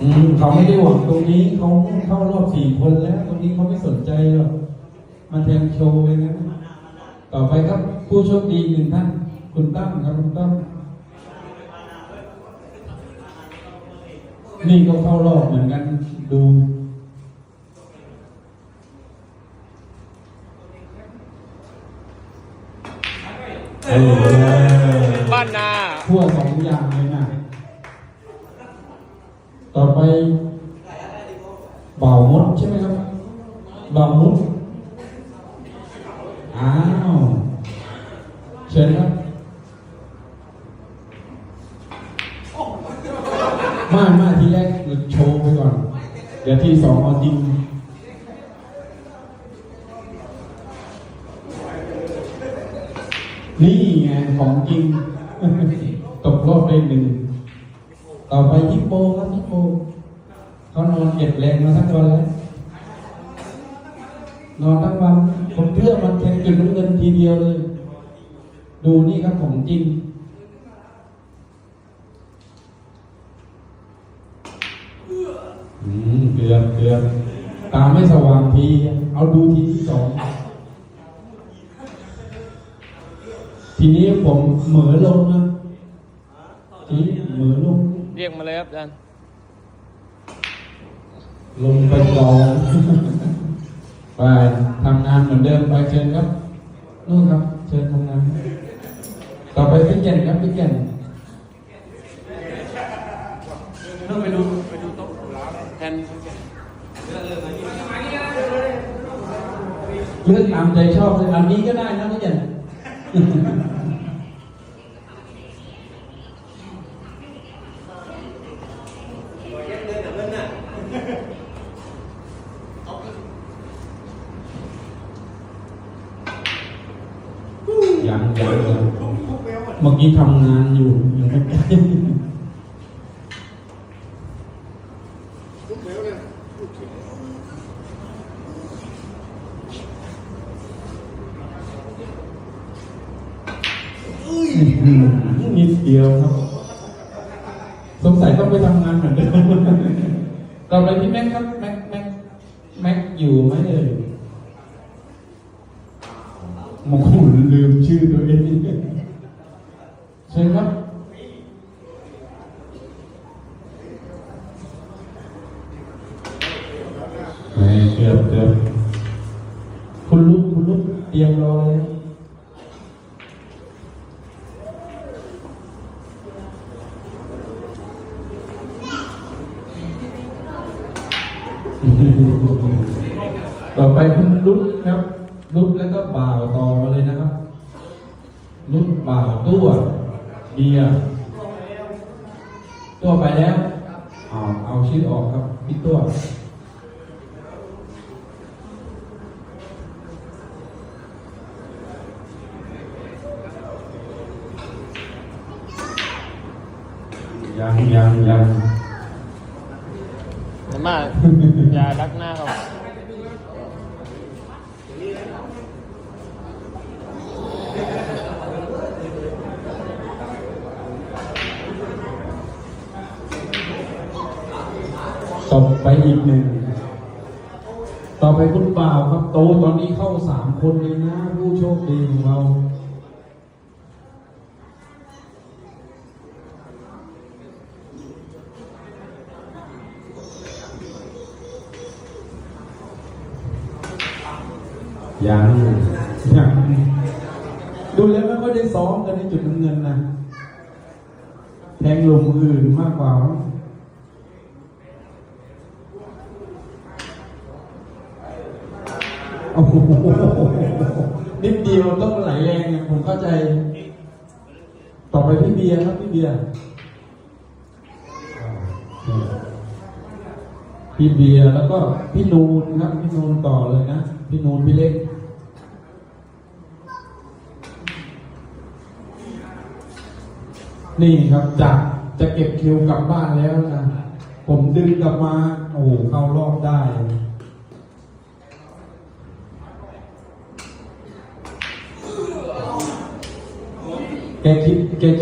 อืมเขาไม่ได้หวังตรงนี้เขาเข้ารอบสี่คนแล้ว ตรงนี้เขาไม่สนใจหรอกมาแทนโชว์เลยนะต่อไปครับ ผู้โชคดีหนึ่งท่านคุณตั้มครับคุณตั้มนี่ก็เข้ารอบเหมือนกันดูเออบ้านนาทั่วสองอย่างเลยนะต่อ ไปบ่าวมดใช่ไหมครับบ่าวมดอ้าวเชิญครับมามาทีแรกโชว์ไปก่อน เดี๋ยวทีสองเอาจริงนี่ไงของจริง ตกรอบได้หนึ่ง ต่อไปทิปโปครับทิปโป เขานอนเก็บแรงมาทั้งวันแล้วนอนทั้งวันผมเพื่อมันแข่งจุดน้ำเงินทีเดียวเลย ดูนี่ครับของจริง อืมเกือบเกือบตาไม่สว่างที เอาดูทีที่สอง ทีนี้ผมเหมือลงนะทีเหมือลง เรียกมาเลยครับอาจารย์ ลงไปกองไปทำงานเหมือนเดิมไปเชิญครับนู่นครับ เชิญทำงาน ต่อไปพี่แก่นครับพี่แก่นเริ่มไปดูไปดูโต๊ะแทนเลือกตามใจชอบเลยอันนี้ก็ได้นะพี่แก่น ยังยังยังเมื่อกี้ทำงานอยู่ยังไม่ได้นิดเดียวครับ สงสัยต้องไปทำงานเหมือนเดิมต่อไปที่แม็กครับ แม็กแม็กแม็กอยู่ไหมเอ่ย มงคลลืมชื่อตัวเองเชิญครับไม่เกือบเกือบคุณลุกคุณลุกเตรียมรอเลยต่อไปคุณลุกครับ ลุกแล้วก็บ่าวต่อมาเลยนะครับ ลุกบ่าวตัวเบียตัวไปแล้วเอาเอาชื่อออกครับพี่ตัวยังยังยังมาอย่ารักหน้าเขา ตบไปอีกหนึ่ง ต่อไปคุณบ่าวครับ โตตอนนี้เข้าสามคนเลยนะ ผู้โชคดีของเรายังยังดูแล้วไม่ค่อยได้ซ้อมกันในจุดน้ำเงินนะ แทงลงอื่นมากกว่ามั้ง โอ้โหนิดเดียวต้องไหลแรงอะผมเข้าใจ ต่อไปพี่เบียร์ครับพี่เบียร์พี่เบียร์แล้วก็พี่นูนครับพี่นูนต่อเลยนะพี่นูนพี่เล็กนี่ครับจากจะเก็บคิวกลับบ้านแล้วนะ ผมดึงกลับมา โอ้โหเข้ารอบได้ แกคิดแกคิด